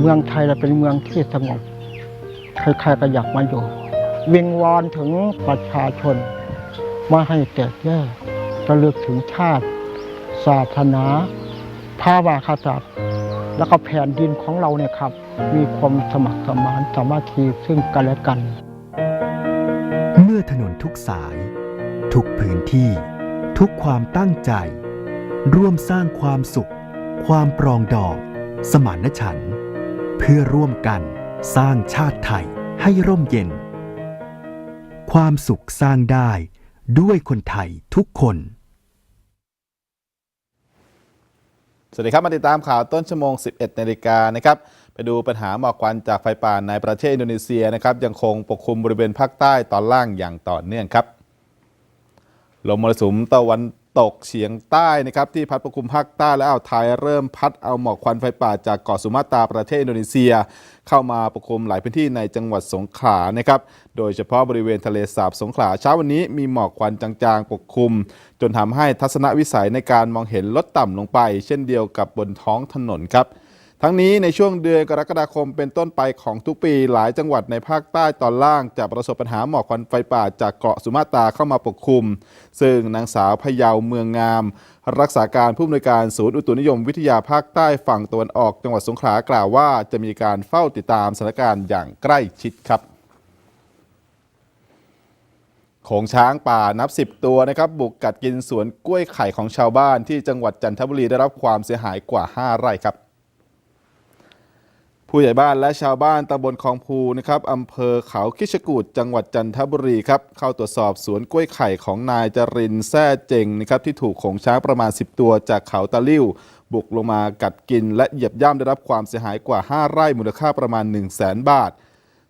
เมืองไทยเราเป็นเมืองที่สงบใครๆก็อยากมาอยู่ วิงวอนถึงประชาชนม่ให้แตกแยกระลึกถึงชาติ ศาสนาพระวากษัตริย์แล้วก็แผ่นดินของเราเนี่ยครับ มีความสมัครสมานสามัคคีซึ่งกันและกัน เมื่อถนนทุกสาย ทุกพื้นที่ ทุกความตั้งใจ ร่วมสร้างความสุข ความปรองดองสมานฉันท์ เพื่อร่วมกันสร้างชาติไทยให้ร่มเย็น ความสุขสร้างได้ด้วยคนไทยทุกคน สวัสดีครับมาติดตามข่าวต้นชั่วโมง 11นาฬิกานะครับ ไปดูปัญหาหมอกควันจากไฟป่าในประเทศอินโดนีเซียนะครับ ยังคงปกคลุมบริเวณภาคใต้ตอนล่างอย่างต่อเนื่องครับ ลมมรสุมตะวัน ตกเฉียงใต้นะครับที่พัดปกคลุมภาคใต้และอ่าวไทยเริ่มพัดเอาหมอกควันไฟป่าจากเกาะสุมาตราประเทศอินโดนีเซีย เข้ามาปกคลุมหลายพื้นที่ในจังหวัดสงขลานะครับโดยเฉพาะบริเวณทะเลสาบสงขลาเช้าวันนี้มีหมอกควันจางๆ ปกคลุม จนทำให้ทัศนวิสัยในการมองเห็นลดต่ำลงไป เช่นเดียวกับบนท้องถนนครับ ทั้งนี้ในช่วงเดือนกรกฎาคมเป็นต้นไปของทุกปีหลายจังหวัดในภาคใต้ตอนล่างจะประสบปัญหาหมอกควันไฟป่าจากเกาะสุมาตราเข้ามาปกคลุม ซึ่งนางสาวพยาวเมืองงาม รักษาการผู้อำนวยการศูนย์อุตุนิยมวิทยาภาคใต้ฝั่งตะวันออกจังหวัดสงขลากล่าวว่าจะมีการเฝ้าติดตามสถานการณ์อย่างใกล้ชิดครับโขงช้างป่านับ 10 ตัวนะครับบุกกัดกินสวนกล้วยไข่ของชาวบ้านที่จังหวัดจันทบุรีได้รับความเสียหายกว่า 5 ไร่ครับ ผู้ใหญ่บ้านและชาวบ้านตำบลคลองภูนะครับอำเภอเขาคิชกูดจังหวัดจันทบุรีครับเข้าตรวจสอบสวนกล้วยไข่ของนายจรินแซ่เจงนะครับที่ถูกของช้างประมาณ 10 ตัวจากเขาตะลิ่วบุกลงมากัดกิน และเหยียบย่ำได้รับความเสียหายกว่า 5 ไร่มูลค่าประมาณ 1 0 0 0 0แสนบาท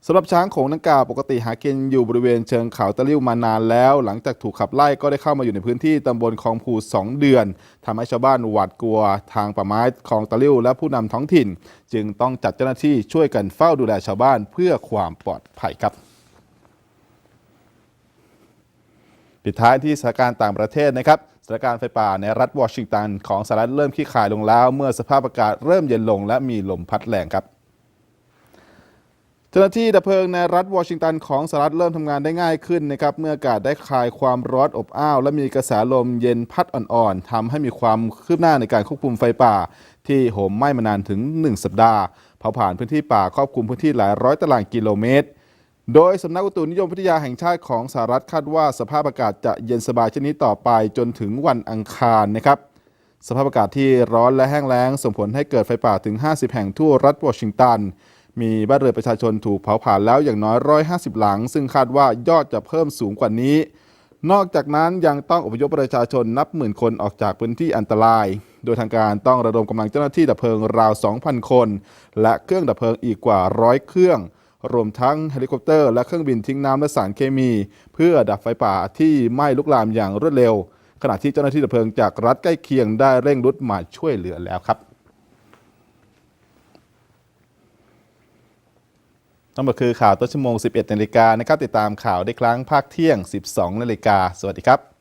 สำหรับช้างโขงนังกล่าวปกติหากินอยู่บริเวณเชิงเขาตะลิ่วมานานแล้ว หลังจากถูกขับไล่ก็ได้เข้ามาอยู่ในพื้นที่ตำบลคลองพู2 เดือนทำให้ชาวบ้านหวาดกลัวทางป่าไม้คลองตะลิ่วและผู้นำท้องถิ่น จึงต้องจัดเจ้าหน้าที่ช่วยกันเฝ้าดูแลชาวบ้านเพื่อความปลอดภัยครับปิดท้ายที่สถานการณ์ต่างประเทศนะครับสถานการณ์ไฟป่าในรัฐวอชิงตันของสหรัฐเริ่มคลี่คลายลงแล้ว เมื่อสภาพอากาศเริ่มเย็นลงและมีลมพัดแรงครับ เจ้าหน้าที่ดับเพลิงในรัฐวอชิงตันของสหรัฐเริ่มทำงานได้ง่ายขึ้นนะครับเมื่ออากาศได้คลายความร้อนอบอ้าว และมีกระแสลมเย็นพัดอ่อนๆทำให้มีความคืบหน้าในการควบคุมไฟป่า ที่โหมไหม้มานานถึง 1 สัปดาห์เผาผ่านพื้นที่ป่าครอบคลุมพื้นที่หลายร้อยตารางกิโลเมตร โดยสำนักอุตุนิยมวิทยาแห่งชาติของสหรัฐคาดว่าสภาพอากาศจะเย็นสบายเช่นนี้ต่อไปจนถึงวันอังคารนะครับสภาพอากาศที่ร้อนและแห้งแล้งส่งผลให้เกิดไฟป่าถึง 50 แห่งทั่วรัฐวอชิงตัน มีบ้านเรือนประชาชนถูกเผาผลาญแล้วอย่างน้อย 150 หลัง ซึ่งคาดว่ายอดจะเพิ่มสูงกว่านี้ นอกจากนั้นยังต้องอพยพประชาชนนับหมื่นคนออกจากพื้นที่อันตราย โดยทางการต้องระดมกำลังเจ้าหน้าที่ดับเพลิงราว 2,000 คน และเครื่องดับเพลิงอีกกว่าร้อยเครื่องรวมทั้งเฮลิคอปเตอร์และเครื่องบินทิ้งน้ำและสารเคมี เพื่อดับไฟป่าที่ไหม้ลุกลามอย่างรวดเร็ว ขณะที่เจ้าหน้าที่ดับเพลิงจากรัฐใกล้เคียงได้เร่งรุดมาช่วยเหลือแล้วครับ ทั้งหมดคือข่าวต้นชั่วโมง 11นาฬิกานะครับติดตามข่าวได้ครั้งภาคเที่ยง 12นาฬิกาสวัสดีครับ